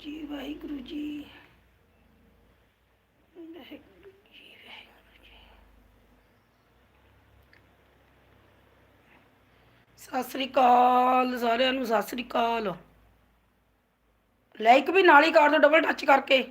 ਜੀ, ਵਾਹਿਗੁਰੂ ਜੀ। ਵਾਹਿਗੁਰੂ ਜੀ ਵਾਹਿਗੁਰੂ ਜੀ। ਸਤਿ ਸ੍ਰੀ ਅਕਾਲ ਸਾਰਿਆਂ ਨੂੰ, ਸਤਿ ਸ੍ਰੀ ਅਕਾਲ। ਲਾਈਕ ਵੀ ਨਾਲ ਹੀ ਕਰ ਦਿਓ ਡਬਲ ਟੱਚ ਕਰਕੇ।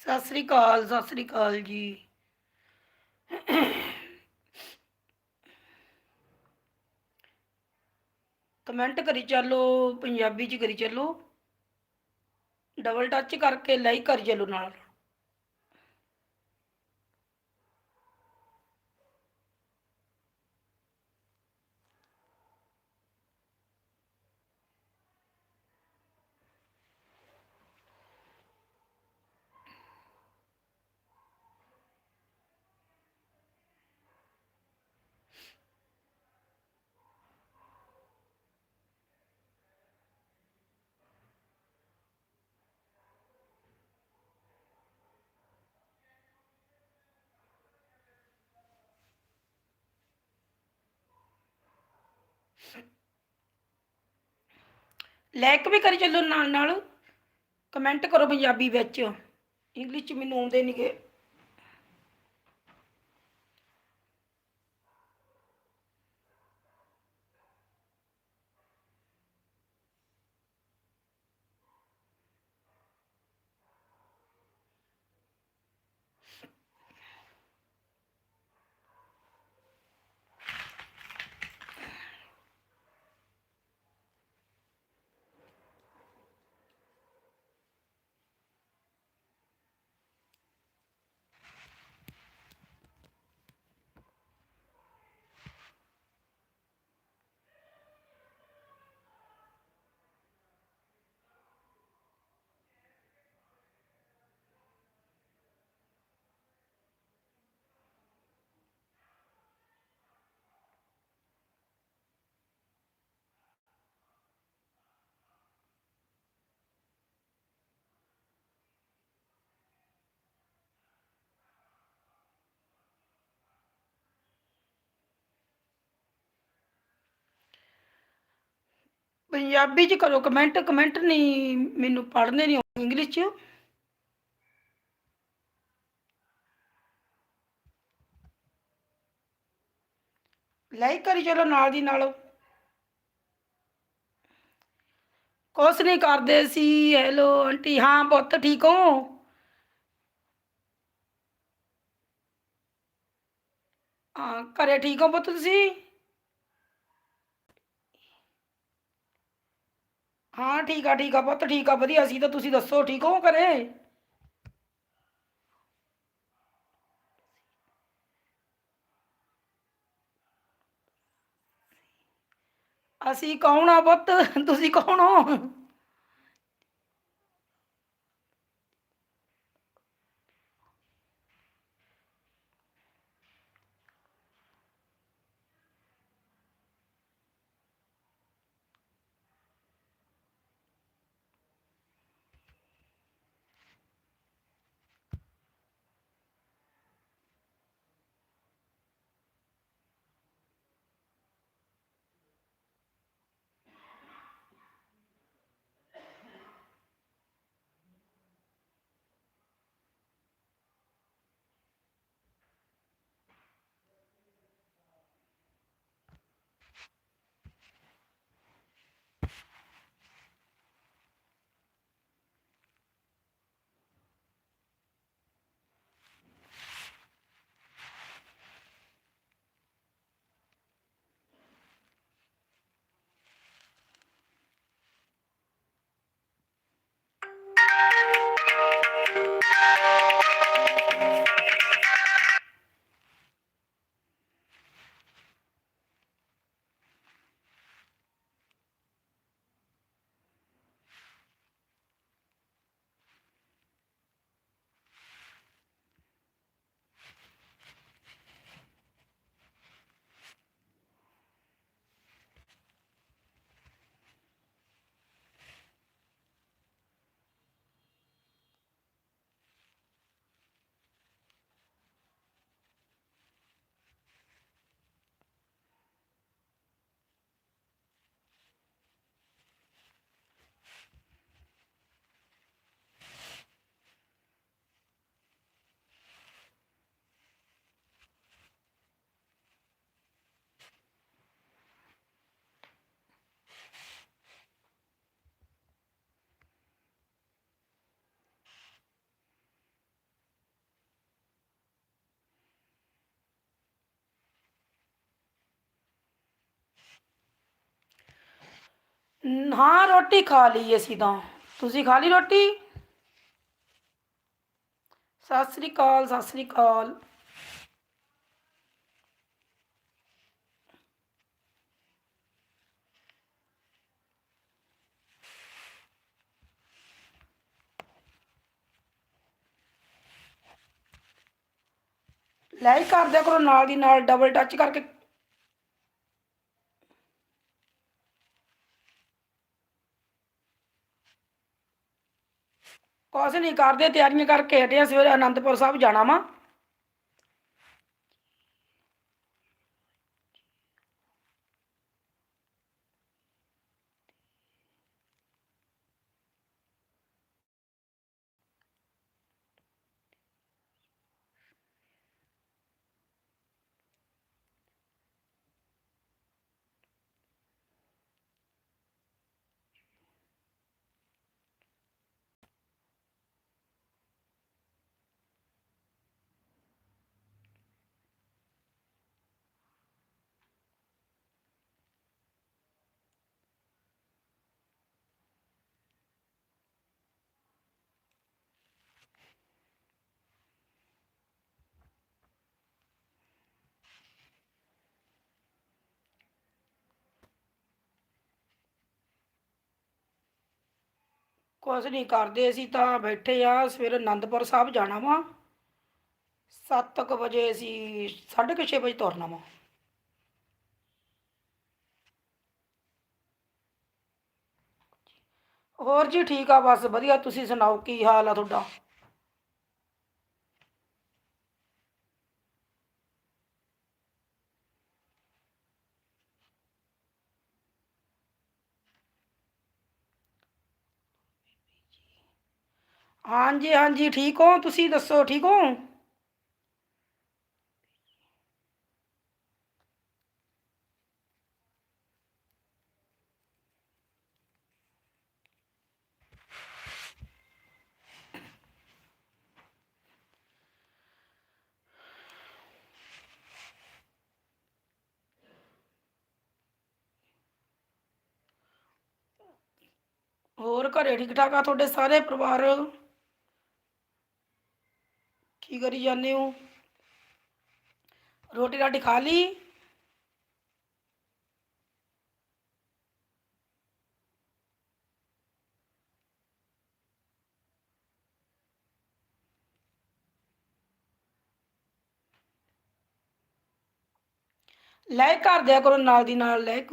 ਸਤਿ ਸ੍ਰੀ ਅਕਾਲ, ਸਤਿ ਸ੍ਰੀ ਅਕਾਲ ਜੀ। ਕਮੈਂਟ ਕਰੀ ਚੱਲੋ, ਪੰਜਾਬੀ ਚ ਕਰੀ ਚੱਲੋ। ਡਬਲ ਟੱਚ ਕਰਕੇ ਲਾਈਕ ਕਰੀ ਚੱਲੋ ਨਾਲ। ਲਾਈਕ ਵੀ ਕਰੀ ਚੱਲੋ ਨਾਲ ਨਾਲ। ਕਮੈਂਟ ਕਰੋ ਪੰਜਾਬੀ ਵਿੱਚ। ਇੰਗਲਿਸ਼ ਚ ਮੈਨੂੰ ਆਉਂਦੇ ਨਹੀਂਗੇ ਪੰਜਾਬੀ ਚ ਕਰੋ ਕਮੈਂਟ ਕਮੈਂਟ ਨਹੀਂ, ਮੈਨੂੰ ਪੜ੍ਹਨੇ ਨਹੀਂ ਆਉਂਦੇ ਇੰਗਲਿਸ਼ ਚ। ਲਾਈਕ ਕਰੀ ਚਲੋ ਨਾਲ ਦੀ ਨਾਲ। ਕੁਛ ਨਹੀਂ ਕਰਦੇ ਸੀ ਹੈਲੋ ਆਂਟੀ, ਹਾਂ ਪੁੱਤ, ਠੀਕ ਹੋ? ਹਾਂ, ਘਰੇ ਠੀਕ ਹੋ ਪੁੱਤ ਤੁਸੀਂ? ਹਾਂ, ਠੀਕ ਆ ਠੀਕ ਆ ਪੁੱਤ, ਠੀਕ ਆ, ਵਧੀਆ ਸੀ ਤਾਂ ਤੁਸੀਂ ਦੱਸੋ, ਠੀਕ ਹੋ ਘਰੇ? ਅਸੀਂ ਕੌਣ ਆ ਪੁੱਤ? ਤੁਸੀਂ ਕੌਣ ਹੋ? ਹਾਂ, ਰੋਟੀ ਖਾ ਲਈ ਅਸੀਂ ਤਾਂ। ਤੁਸੀਂ ਖਾ ਲਈ ਰੋਟੀ? ਸਤਿ ਸ੍ਰੀ ਅਕਾਲ, ਸਤਿ ਸ੍ਰੀ ਅਕਾਲ। ਲਾਈਕ ਕਰ ਦਿਆ ਕਰੋ ਨਾਲ ਦੀ ਨਾਲ ਡਬਲ ਟੱਚ ਕਰਕੇ ਕੁਛ ਨਹੀਂ ਕਰਦੇ ਤਿਆਰੀਆਂ ਕਰਕੇ ਹਟੇ ਸਵੇਰੇ ਅਨੰਦਪੁਰ ਸਾਹਿਬ ਜਾਣਾ ਵਾ। ਕੁਛ ਨਹੀਂ ਕਰਦੇ, ਅਸੀਂ ਤਾਂ ਬੈਠੇ ਆ, ਸਵੇਰੇ ਅਨੰਦਪੁਰ ਸਾਹਿਬ ਜਾਣਾ ਵਾ। 7:00 ਵਜੇ ਅਸੀਂ 6:30 ਵਜੇ ਤੁਰਨਾ ਵਾ। ਹੋਰ ਜੀ ਠੀਕ ਆ, ਬਸ ਵਧੀਆ, ਤੁਸੀਂ ਸੁਣਾਓ, ਕੀ ਹਾਲ ਆ ਤੁਹਾਡਾ? ਹਾਂਜੀ ਹਾਂਜੀ, ਠੀਕ ਹੋ? ਤੁਸੀਂ ਦੱਸੋ, ਠੀਕ ਹੋ? ਹੋਰ ਘਰੇ ਠੀਕ ਠਾਕ ਆ ਤੁਹਾਡੇ ਸਾਰੇ ਪਰਿਵਾਰ? ਕੀ ਕਰੀ ਜਾਂਦੇ ਹੋ? ਰੋਟੀ ਰਾਟੀ ਖਾ ਲਈ? ਲਾਈਕ ਕਰ ਦਿਆ ਕਰੋ ਨਾਲ ਦੀ ਨਾਲ ਲਾਈਕ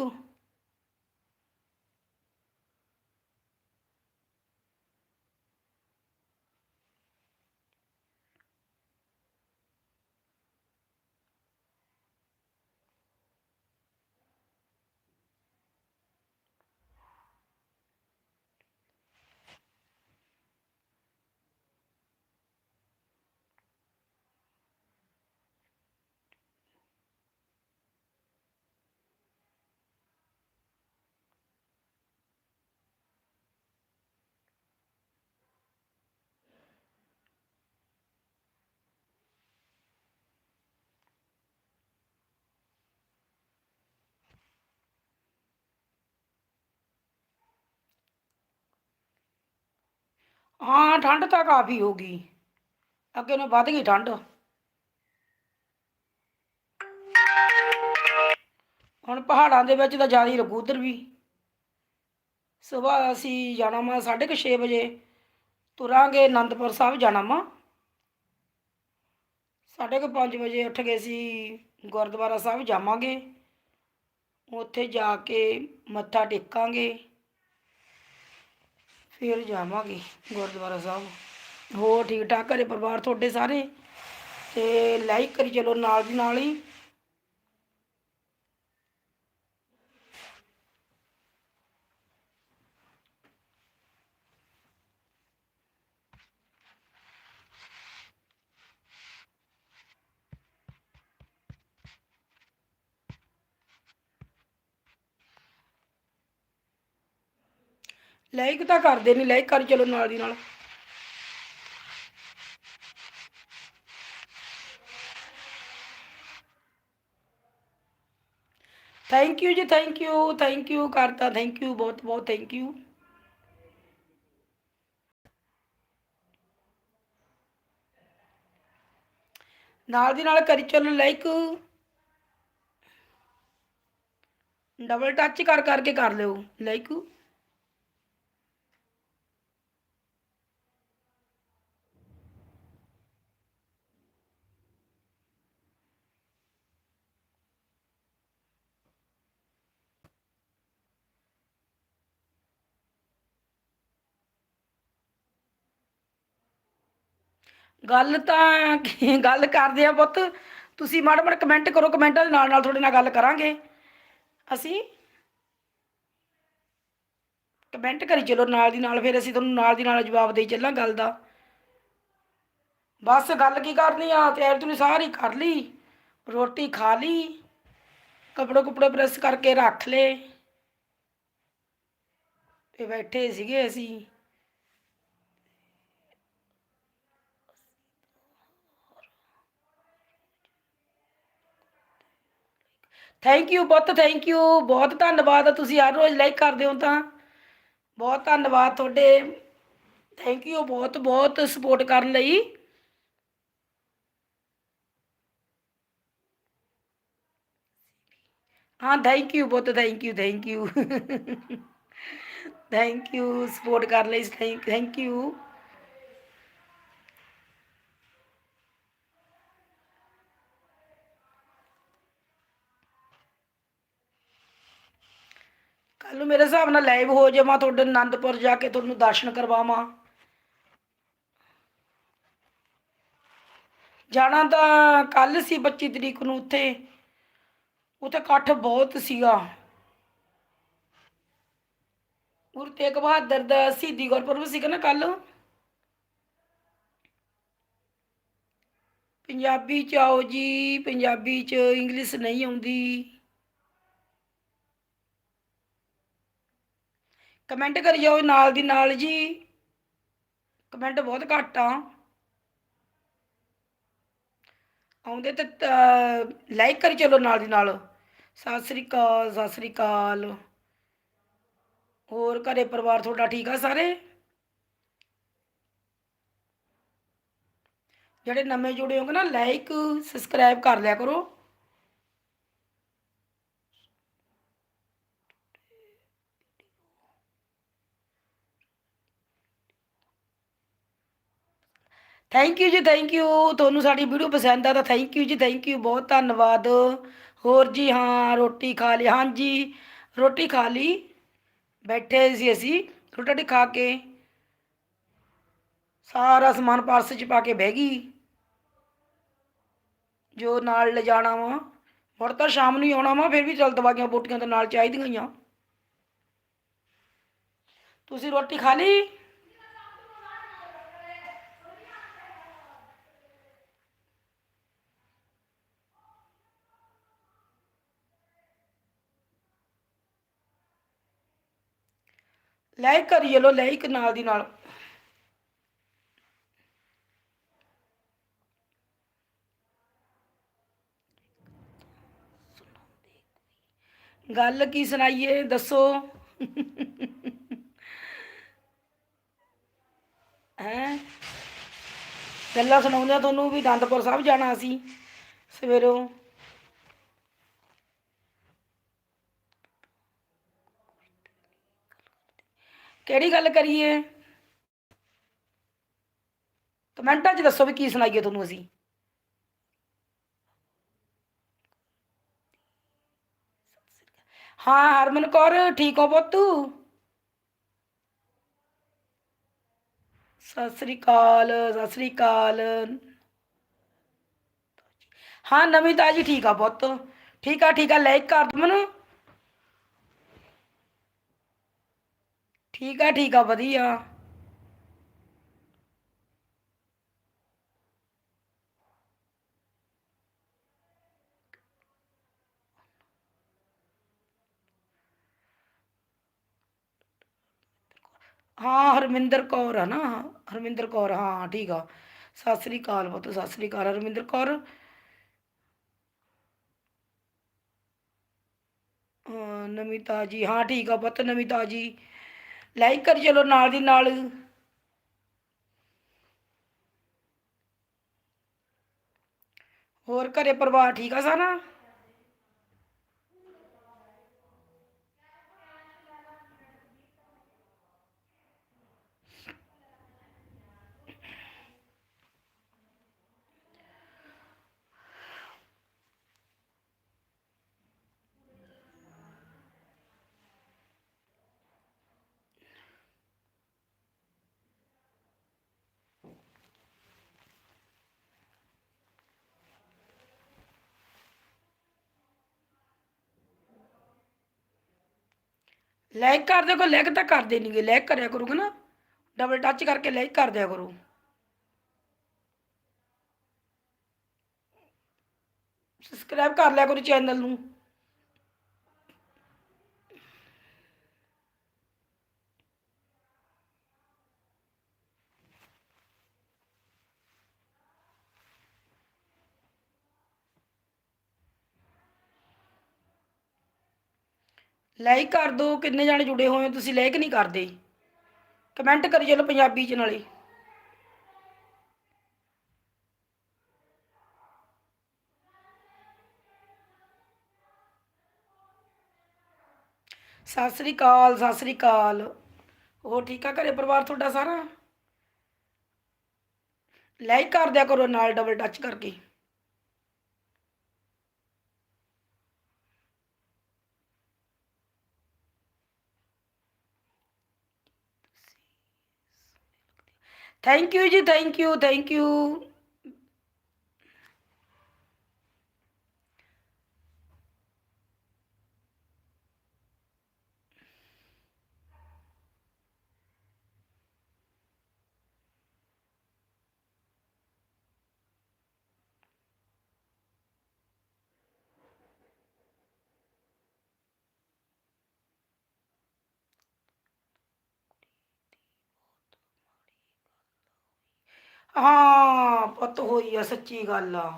ਹਾਂ, ਠੰਡ ਤਾਂ ਕਾਫੀ ਹੋ ਗਈ। ਅੱਗੇ ਨੂੰ ਵੱਧ ਗਈ ਠੰਡ। ਹੁਣ ਪਹਾੜਾਂ ਦੇ ਵਿੱਚ ਤਾਂ ਜ਼ਿਆਦਾ ਹੀ ਲੱਗੂ ਉਧਰ ਵੀ। ਸਵੇਰ ਅਸੀਂ ਜਾਣਾ ਵਾ 6:30 ਵਜੇ। ਤੁਰਾਂਗੇ ਆਨੰਦਪੁਰ ਸਾਹਿਬ ਜਾਣਾ ਵਾ। 5:30 ਵਜੇ ਉੱਠ ਕੇ ਅਸੀਂ ਗੁਰਦੁਆਰਾ ਸਾਹਿਬ ਜਾਵਾਂਗੇ। ਉੱਥੇ ਜਾ ਕੇ ਮੱਥਾ ਟੇਕਾਂਗੇ। ਫਿਰ ਜਾਵਾਂਗੇ ਗੁਰਦੁਆਰਾ ਸਾਹਿਬ। ਹੋਰ ਠੀਕ ਠਾਕ ਘਰੇ ਪਰਿਵਾਰ ਤੁਹਾਡੇ ਸਾਰੇ? ਅਤੇ ਲਾਈਕ ਕਰੀ ਚਲੋ ਨਾਲ ਦੀ ਨਾਲ ਹੀ। ਲਾਈਕ ਤਾਂ ਕਰਦੇ ਨਹੀਂ ਲਾਈਕ ਕਰ ਚਲੋ ਨਾਲ ਦੀ ਨਾਲ। ਥੈਂਕ ਯੂ ਜੀ ਥੈਂਕ ਯੂ ਥੈਂਕ ਯੂ ਕਰਤਾ ਥੈਂਕ ਯੂ ਬਹੁਤ ਬਹੁਤ ਥੈਂਕ ਯੂ ਨਾਲ ਦੀ ਨਾਲ ਕਰੀ ਚੱਲੋ ਲਾਈਕ ਡਬਲ ਟੱਚ ਕਰ, ਕਰਕੇ ਕਰ ਲਿਓ ਲਾਈਕ ਗੱਲ ਤਾਂ ਕੀ- ਗੱਲ ਕਰਦੇ ਆ ਪੁੱਤ। ਤੁਸੀਂ ਮਾੜਾ ਮਾੜਾ ਕਮੈਂਟ ਕਰੋ ਕਮੈਂਟਾਂ ਦੇ ਨਾਲ ਨਾਲ ਤੁਹਾਡੇ ਨਾਲ ਗੱਲ ਕਰਾਂਗੇ। ਅਸੀਂ ਕਮੈਂਟ ਕਰੀ ਚਲੋ, ਨਾਲ ਦੀ ਨਾਲ ਫਿਰ ਅਸੀਂ ਤੁਹਾਨੂੰ ਨਾਲ ਦੀ ਨਾਲ ਜਵਾਬ ਦੇਈ ਚੱਲਾਂ ਗੱਲ ਦਾ। ਬਸ ਗੱਲ ਕੀ ਕਰਨੀ ਆ, ਤਿਆਰ ਤੁਸੀਂ ਸਾਰੀ ਕਰ ਲਈ, ਰੋਟੀ ਖਾ ਲਈ, ਕੱਪੜੇ ਕੁਪੜੇ ਪ੍ਰੈਸ ਕਰਕੇ ਰੱਖ ਲਏ। ਤੇ ਬੈਠੇ ਸੀਗੇ ਅਸੀਂ। ਥੈਂਕ ਯੂ ਬਹੁਤ ਥੈਂਕ ਯੂ ਬਹੁਤ ਧੰਨਵਾਦ ਤੁਸੀਂ ਹਰ ਰੋਜ਼ ਲਾਈਕ ਕਰਦੇ ਹੋ ਤਾਂ। ਬਹੁਤ ਧੰਨਵਾਦ ਤੁਹਾਡੇ। ਥੈਂਕ ਯੂ ਬਹੁਤ ਬਹੁਤ ਸਪੋਰਟ ਕਰਨ ਲਈ। ਹਾਂ ਥੈਂਕ ਯੂ ਬਹੁਤ thank you thank you thank you support ਕਰਨ ਲਈ ਥੈਂਕ ਥੈਂਕ ਯੂ ਕੱਲ ਨੂੰ ਮੇਰੇ ਹਿਸਾਬ ਨਾਲ ਲਾਈਵ ਹੋ ਜਾਵਾਂ, ਤੁਹਾਡੇ ਆਨੰਦਪੁਰ ਜਾ ਕੇ ਤੁਹਾਨੂੰ ਦਰਸ਼ਨ ਕਰਵਾਵਾਂ। ਜਾਣਾ ਤਾਂ ਕੱਲ ਸੀ 25 ਤਰੀਕ ਨੂੰ ਉੱਥੇ। ਉੱਥੇ ਇਕੱਠ ਬਹੁਤ ਸੀਗਾ। ਗੁਰੂ ਤੇਗ ਬਹਾਦਰ ਦਾ ਸ਼ਹੀਦੀ ਗੁਰਪੁਰਬ ਸੀਗਾ ਨਾ ਕੱਲ ਪੰਜਾਬੀ ਚ ਆਓ ਜੀ, ਪੰਜਾਬੀ ਚ ਇੰਗਲਿਸ਼ ਨਹੀਂ ਆਉਂਦੀ। ਕਮੈਂਟ ਕਰੀ ਜਾਓ ਨਾਲ ਦੀ ਨਾਲ ਜੀ। ਕਮੈਂਟ ਬਹੁਤ ਘੱਟ ਆ। ਆਉਂਦੇ ਤੇ ਲਾਈਕ ਕਰੀ ਚਲੋ ਨਾਲ ਦੀ ਨਾਲ। ਸਤਿ ਸ੍ਰੀ ਅਕਾਲ, ਸਤਿ ਸ੍ਰੀ ਅਕਾਲ। ਹੋਰ ਘਰੇ ਪਰਿਵਾਰ ਤੁਹਾਡਾ ਠੀਕ ਆ ਸਾਰੇ? ਜਿਹੜੇ ਨਵੇਂ ਜੁੜੇ ਹੋਗੇ ਨਾ ਲਾਈਕ ਸਬਸਕ੍ਰਾਈਬ ਕਰ ਲਿਆ ਕਰੋ। ਥੈਂਕ ਯੂ ਜੀ ਥੈਂਕ ਯੂ ਤੁਹਾਨੂੰ ਸਾਡੀ ਵੀਡੀਓ ਪਸੰਦ ਆ ਤਾਂ ਥੈਂਕ ਯੂ ਜੀ ਥੈਂਕ ਯੂ ਬਹੁਤ ਧੰਨਵਾਦ। ਹੋਰ ਜੀ, ਹਾਂ, ਰੋਟੀ ਖਾ ਲਈ। ਹਾਂਜੀ, ਰੋਟੀ ਖਾ ਲਈ। ਬੈਠੇ ਸੀ ਅਸੀਂ, ਰੋਟੀ ਖਾ ਕੇ। ਸਾਰਾ ਸਮਾਨ ਪਰਸ 'ਚ ਪਾ ਕੇ ਬਹਿ ਗਈ। ਜੋ ਨਾਲ ਲਿਜਾਣਾ ਵਾ। ਮੁੜ ਤਾਂ ਸ਼ਾਮ ਨੂੰ ਹੀ ਆਉਣਾ ਵਾ, ਫਿਰ ਵੀ ਚਲ ਦਵਾਈਆਂ ਬੂਟੀਆਂ ਤਾਂ ਨਾਲ ਚਾਹੀਦੀਆਂ ਹੀ ਆ। ਤੁਸੀਂ ਰੋਟੀ ਖਾ ਲਈ? ਲਾਈਕ ਕਰੀ ਚਲੋ ਲਾਈਕ ਨਾਲ ਦੀ ਨਾਲ। ਗੱਲ ਕੀ ਸੁਣਾਈਏ, ਦੱਸੋ। ਹੈ? ਗੱਲਾਂ ਸੁਣਾਉਂਦੇ ਆ ਤੁਹਾਨੂੰ ਵੀ ਅਨੰਦਪੁਰ ਸਾਹਿਬ ਜਾਣਾ ਅਸੀਂ ਸਵੇਰੋਂ। ਕਿਹੜੀ ਗੱਲ ਕਰੀਏ? ਕਮੈਂਟਾਂ 'ਚ ਦੱਸੋ ਵੀ ਕੀ ਸੁਣਾਈਏ ਤੁਹਾਨੂੰ ਅਸੀਂ। ਹਾਂ, ਹਰਮਨ ਕੌਰ, ਠੀਕ ਹੋ ਪੁੱਤ? ਸਤਿ ਸ੍ਰੀ ਅਕਾਲ, ਸਤਿ ਸ੍ਰੀ ਅਕਾਲ। ਹਾਂ, ਨਵੀਂ ਤਾਜੀ ਠੀਕ ਆ ਪੁੱਤ। ਠੀਕ ਆ ਠੀਕ ਆ, ਲਾਈਕ ਕਰ ਦੋ ਮੈਨੂੰ। ਠੀਕ ਆ ਠੀਕ ਆ ਵਧੀਆ ਹਾਂ ਹਰਮਿੰਦਰ ਕੌਰ ਆ ਨਾ ਹਰਮਿੰਦਰ ਕੌਰ ਹਾਂ ਠੀਕ ਆ ਸਤਿ ਸ੍ਰੀ ਅਕਾਲ ਪੁੱਤ ਸਤਿ ਸ੍ਰੀ ਅਕਾਲ ਹਰਮਿੰਦਰ ਕੌਰ ਨਵੀਂ ਤਾਜੀ ਹਾਂ ਠੀਕ ਆ ਪੁੱਤ ਨਵੀਂ ਤਾਜੀ ਲਾਈਕ ਕਰ ਚਲੋ ਨਾਲ ਦੀ ਨਾਲ। ਹੋਰ ਘਰੇ ਪਰਿਵਾਰ ਠੀਕ ਆ ਸਾਰਾ? ਲਾਈਕ ਕਰ ਦਿਆ ਕਰੋ ਲਾਈਕ ਤਾਂ ਕਰਦੇ ਨਹੀਂਗੇ ਲਾਈਕ ਕਰਿਆ ਕਰੋਗੇ ਨਾ। ਡਬਲ ਟੱਚ ਕਰਕੇ ਲਾਈਕ ਕਰ ਦਿਆ ਕਰੋ। ਸਬਸਕ੍ਰਾਈਬ ਕਰ ਲਿਆ ਕਰੋ ਚੈਨਲ ਨੂੰ। ਲਾਈਕ ਕਰ ਦਿਓ ਕਿੰਨੇ ਜਾਣੇ ਜੁੜੇ ਹੋਏ ਹੋ, ਤੁਸੀਂ ਲਾਈਕ ਨਹੀਂ ਕਰਦੇ। ਕਮੈਂਟ ਕਰੀ ਚਲੋ ਪੰਜਾਬੀ ਚ ਨਾਲੇ। ਸਤਿ ਸ੍ਰੀ ਅਕਾਲ, ਸਤਿ ਸ੍ਰੀ ਅਕਾਲ। ਹੋਰ ਠੀਕ ਆ ਘਰੇ ਪਰਿਵਾਰ ਤੁਹਾਡਾ ਸਾਰਾ? ਲਾਈਕ ਕਰ ਦਿਆ ਕਰੋ ਨਾਲ ਡਬਲ ਟੱਚ ਕਰਕੇ। ਥੈਂਕ ਯੂ ਜੀ ਥੈਂਕ ਯੂ ਥੈਂਕ ਯੂ ਹਾਂ, ਪੁੱਤ ਹੋਈ ਆ, ਸੱਚੀ ਗੱਲ ਆ।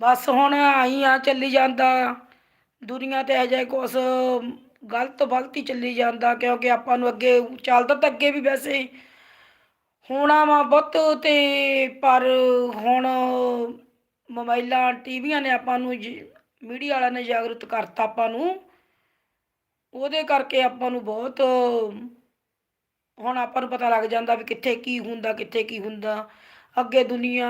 ਬਸ ਹੁਣ ਆਈ ਆ, ਚੱਲੀ ਜਾਂਦਾ। ਦੁਨੀਆ ਤੇ ਅਜੇ ਕੁਛ ਗਲਤ ਫਲਤ ਹੀ ਚੱਲੀ ਜਾਂਦਾ, ਕਿਉਂਕਿ ਆਪਾਂ ਨੂੰ ਅੱਗੇ ਚੱਲਦਾ ਤਾਂ ਅੱਗੇ ਵੀ ਵੈਸੇ ਹੋਣਾ ਵਾ ਬਹੁਤ ਤੇ, ਪਰ ਹੁਣ ਮੋਬਾਈਲਾਂ, ਟੀਵੀਆਂ ਨੇ ਆਪਾਂ ਨੂੰ ਮੀਡੀਆ ਵਾਲਿਆਂ ਨੇ ਜਾਗਰੂਕ ਕਰਤਾ ਆਪਾਂ ਨੂੰ। ਉਹਦੇ ਕਰਕੇ ਆਪਾਂ ਨੂੰ ਬਹੁਤ ਹੁਣ ਆਪਾਂ ਨੂੰ ਪਤਾ ਲੱਗ ਜਾਂਦਾ ਵੀ ਕਿੱਥੇ ਕੀ ਹੁੰਦਾ, ਕਿੱਥੇ ਕੀ ਹੁੰਦਾ। ਅੱਗੇ ਦੁਨੀਆ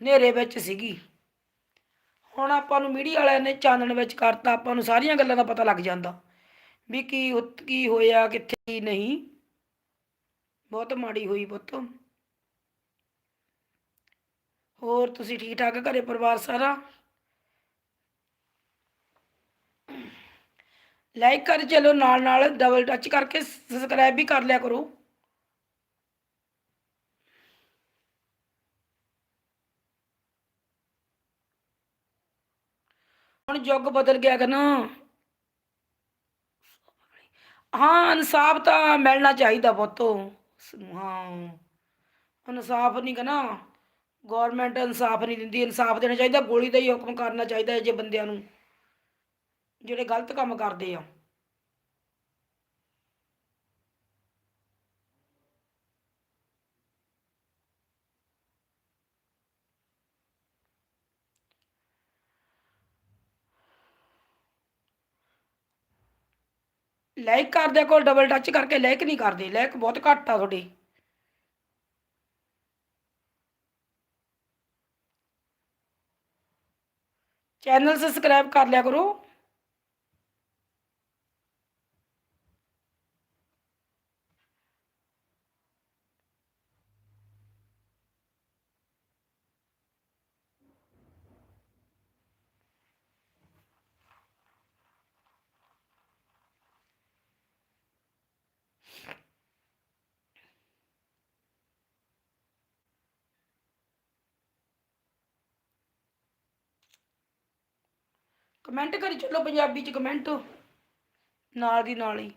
ਹਨੇਰੇ ਵਿੱਚ ਸੀਗੀ। ਹੁਣ ਆਪਾਂ ਨੂੰ ਮੀਡੀਆ ਵਾਲਿਆਂ ਨੇ ਚਾਨਣ ਵਿੱਚ ਕਰਤਾ, ਆਪਾਂ ਨੂੰ ਸਾਰੀਆਂ ਗੱਲਾਂ ਦਾ ਪਤਾ ਲੱਗ ਜਾਂਦਾ ਵੀ ਕੀ ਉਤ, ਕੀ ਹੋਇਆ, ਕਿੱਥੇ ਕੀ ਨਹੀਂ। ਬਹੁਤ ਮਾੜੀ ਹੋਈ ਪੁੱਤ। ਹੋਰ ਤੁਸੀਂ ਠੀਕ ਠਾਕ ਘਰੇ ਪਰਿਵਾਰ ਸਾਰਾ? ਲਾਈਕ ਕਰ ਚਲੋ, ਨਾਲ ਨਾਲ ਡਬਲ ਟੱਚ ਕਰਕੇ ਸਬਸਕ੍ਰਾਈਬ ਵੀ ਕਰ ਲਿਆ ਕਰੋ। ਹੁਣ ਯੁੱਗ ਬਦਲ ਗਿਆ ਕਿ ਨਾ। ਹਾਂ, ਇਨਸਾਫ ਤਾਂ ਮਿਲਣਾ ਚਾਹੀਦਾ ਪੁੱਤੋ। ਹਾਂ, ਇਨਸਾਫ ਨਹੀਂ ਕਨਾ ਗਵਰਨਮੈਂਟ ਇਨਸਾਫ ਨਹੀਂ ਦਿੰਦੀ, ਇਨਸਾਫ ਦੇਣਾ ਚਾਹੀਦਾ, ਗੋਲੀ ਦਾ ਹੀ ਹੁਕਮ ਕਰਨਾ ਚਾਹੀਦਾ ਜੇ ਬੰਦਿਆਂ ਨੂੰ। ਜਿਹੜੇ ਗਲਤ ਕੰਮ ਕਰਦੇ ਆ। ਲਾਈਕ ਕਰਦੇ ਕੋਲ ਡਬਲ ਟੱਚ ਕਰਕੇ ਲਾਈਕ ਨਹੀਂ ਕਰਦੇ। ਲਾਈਕ ਬਹੁਤ ਘੱਟ ਆ ਤੁਹਾਡੇ। ਚੈਨਲ ਸਬਸਕ੍ਰਾਈਬ ਕਰ ਲਿਆ ਕਰੋ। ਕਮੈਂਟ ਕਰੀ ਚੱਲੋ ਪੰਜਾਬੀ ਚ ਕਮੈਂਟ ਨਾਲ ਦੀ ਨਾਲ ਹੀ।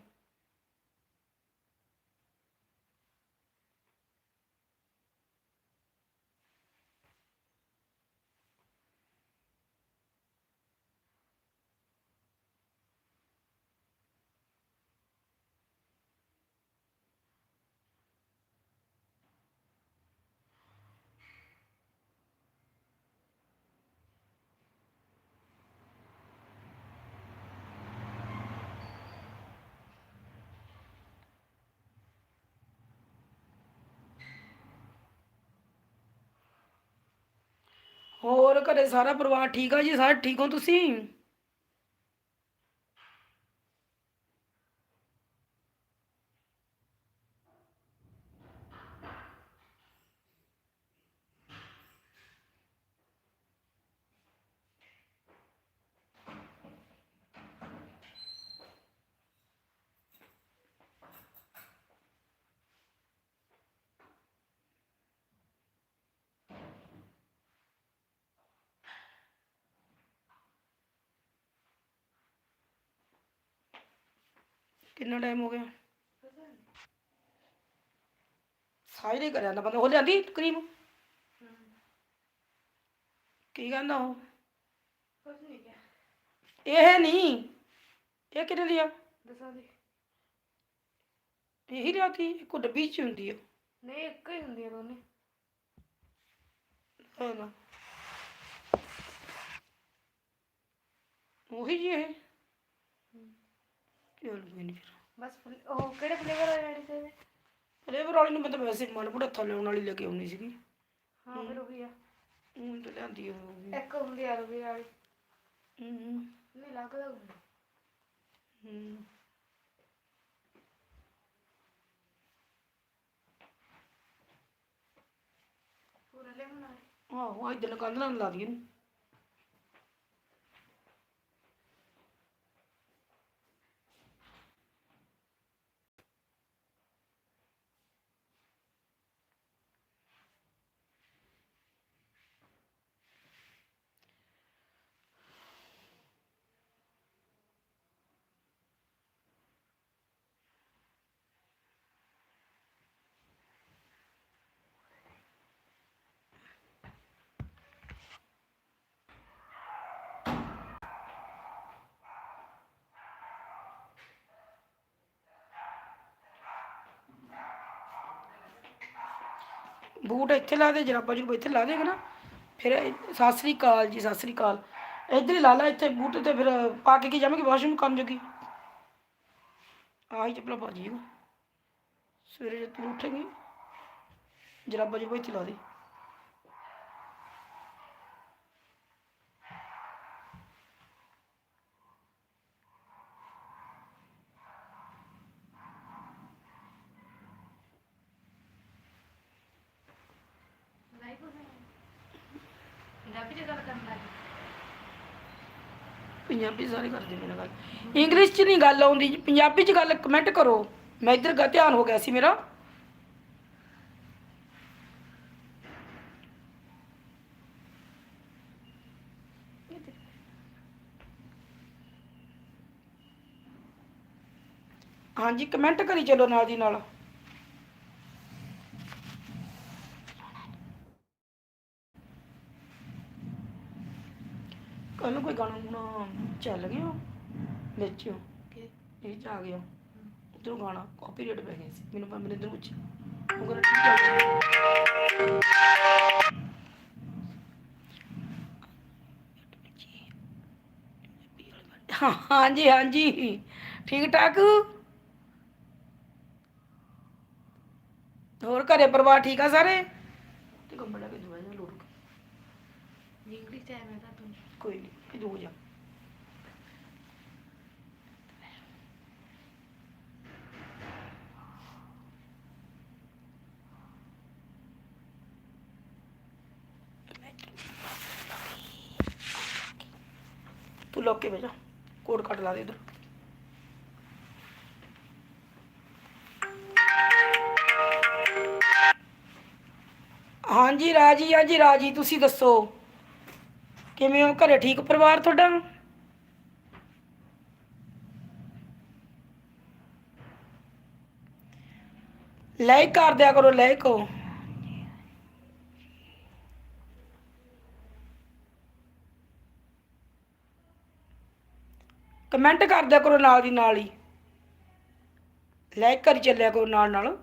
ਹੋਰ ਘਰੇ ਸਾਰਾ ਪਰਿਵਾਰ ਠੀਕ ਆ ਜੀ? ਸਾਰੇ ਠੀਕ ਹੋ ਤੁਸੀਂ? ਕਿੰਨਾ ਟਾਈਮ ਹੋ ਗਿਆ? ਸਾਰੇ ਕਰਿਆ ਨਾ ਬੰਦਾ ਉਹ ਲਿਆਂਦੀ ਕਰੀਮ ਕੀ ਕਹਿੰਦਾ ਉਹ? ਕੁਝ ਨਹੀਂ ਕਿਹਾ। ਇਹ ਨਹੀਂ ਇਹ ਕਿਹਨੇ ਲਿਆ? ਦੱਸਾਂ ਦੀ ਇਹੀ ਲਿਆਤੀ ਇੱਕ ਡੱਬੀ ਚ ਹੁੰਦੀ ਆ। ਨਹੀਂ ਇੱਕ ਹੀ ਹੁੰਦੀ ਆ ਦੋਨੇ। ਹੈ ਨਾ ਉਹੀ ਜੀ ਇਹ। ਚਲ ਕੋਈ ਨਹੀਂ ਫਿਰ। ਬਸ ਫੁਲ- ਉਹ ਕਿਹੜੇ ਫਲੇਵਰ ਆ ਜਿਹੜੇ ਤੇ ਫਲੇਵਰ ਵਾਲੀ ਨੂੰ ਮੈਂ ਤਾਂ ਵੈਸੇ ਮਨ ਬੜਾ ਹੱਥਾਂ ਲਿਆਉਣ ਵਾਲੀ ਲੈ ਕੇ ਆਉਣੀ ਸੀਗੀ। ਹਾਂ ਫਿਰ ਉਹੀ ਆ। ਉਹ ਤਾਂ ਲਿਆਂਦੀ ਉਹ ਵੀ। ਇੱਕ ਹੁੰਦੀ ਆ ਰਵੀ ਵਾਲੀ। ਹੂੰ ਨਹੀਂ ਲੱਗਦਾ ਹੁੰਦਾ ਹੂੰ। ਪੂਰਾ ਲੈਮਨ ਆ ਆਹੋ ਅੱਜ ਦਿਨ ਕੰਧ ਨਾਲ ਲਾ ਦਈਏ ਇਹਨੂੰ ਬੂਟ ਇੱਥੇ ਲਾ ਦੇ ਜਰਾਬਾ ਜਰੂਬਾ ਇੱਥੇ ਲਾ ਦੇਗਾ ਨਾ। ਫਿਰ ਸਤਿ ਸ੍ਰੀ ਅਕਾਲ ਜੀ, ਸਤਿ ਸ੍ਰੀ ਅਕਾਲ। ਇੱਧਰ ਹੀ ਲਾ ਲਾ ਇੱਥੇ ਬੂਟ ਤੇ, ਫਿਰ ਪਾ ਕੇ ਕੀ ਜਾਵਾਂਗੇ? ਵਾਸ਼ਰੂਮ ਕੰਮ ਜੋਗੀ। ਆਹੀ ਚੱਪਲਾਂ ਪਾ ਜੀਓ ਸਵੇਰੇ ਜਦ ਤੂੰ ਉੱਠੇਂਗੀ ਜਰਾਬਾ ਜਰੂਬਾ ਇੱਥੇ ਲਾ ਦੇ ਲਾਈਕ ਹੋ ਪੰਜਾਬੀ ਚ ਗੱਲ ਕਰਨ ਲੱਗ ਪੰਜਾਬੀ ਸਾਰੇ ਕਰਦੇ ਮੇਰੇ ਨਾਲ। ਇੰਗਲਿਸ਼ 'ਚ ਨਹੀਂ ਗੱਲ ਆਉਂਦੀ, ਪੰਜਾਬੀ 'ਚ ਗੱਲ ਕਮੈਂਟ ਕਰੋ। ਮੈਂ ਇੱਧਰ ਗਾ ਧਿਆਨ ਹੋ ਗਿਆ ਸੀ ਮੇਰਾ। ਹਾਂਜੀ ਕਮੈਂਟ ਕਰੀ ਚਲੋ ਨਾਲ ਦੀ ਨਾਲ। ਕੱਲ ਨੂੰ ਕੋਈ ਗਾਣਾ ਗੁਣਾ ਚੱਲ ਗਿਆ ਵਿੱਚ ਕੇ? ਇਹ ਚ ਆ ਗਿਆ ਉਧਰੋਂ ਗਾਣਾ ਕਾਪੀਰਾਈਟ ਪੈ ਗਿਆ ਸੀ। ਮੈਨੂੰ ਮੈਂ ਮਨਿੰਦਰ ਪੁੱਛਿਆ। ਉਹ ਕਹਿੰਦਾ ਠੀਕ ਚੱਲ ਰਿਹਾ ਹਾਂਜੀ ਹਾਂਜੀ। ਠੀਕ ਠਾਕ? ਹੋਰ ਘਰੇ ਪਰਿਵਾਰ ਠੀਕ ਆ ਸਾਰੇ? ਤੇ ਕੰਬਲ ਲਾ ਕੇ ਦੁਆ ਜਾ ਲੋੜ ਇੰਗਲਿਸ਼ ਐਵੇਂ ਦੋ ਜਾ ਤੂੰ ਲੋਕ ਕੇ ਭੇਜਾ ਕੋਡ ਕੱਟ ਲਾ ਦੇ ਇਧਰ। ਹਾਂਜੀ ਰਾਜੀ ਹਾਂਜੀ ਰਾਜੀ, ਤੁਸੀਂ ਦੱਸੋ। ਕਿਵੇਂ ਹੋ? ਘਰੇ ਠੀਕ ਪਰਿਵਾਰ ਤੁਹਾਡਾ? ਲਾਈਕ ਕਰ ਦਿਆ ਕਰੋ ਲਾਈਕ ਕਮੈਂਟ ਕਰ ਦਿਆ ਕਰੋ ਨਾਲ ਦੀ ਨਾਲ ਹੀ। ਲਾਈਕ ਕਰੀ ਚੱਲਿਆ ਕਰੋ ਨਾਲ ਨਾਲ।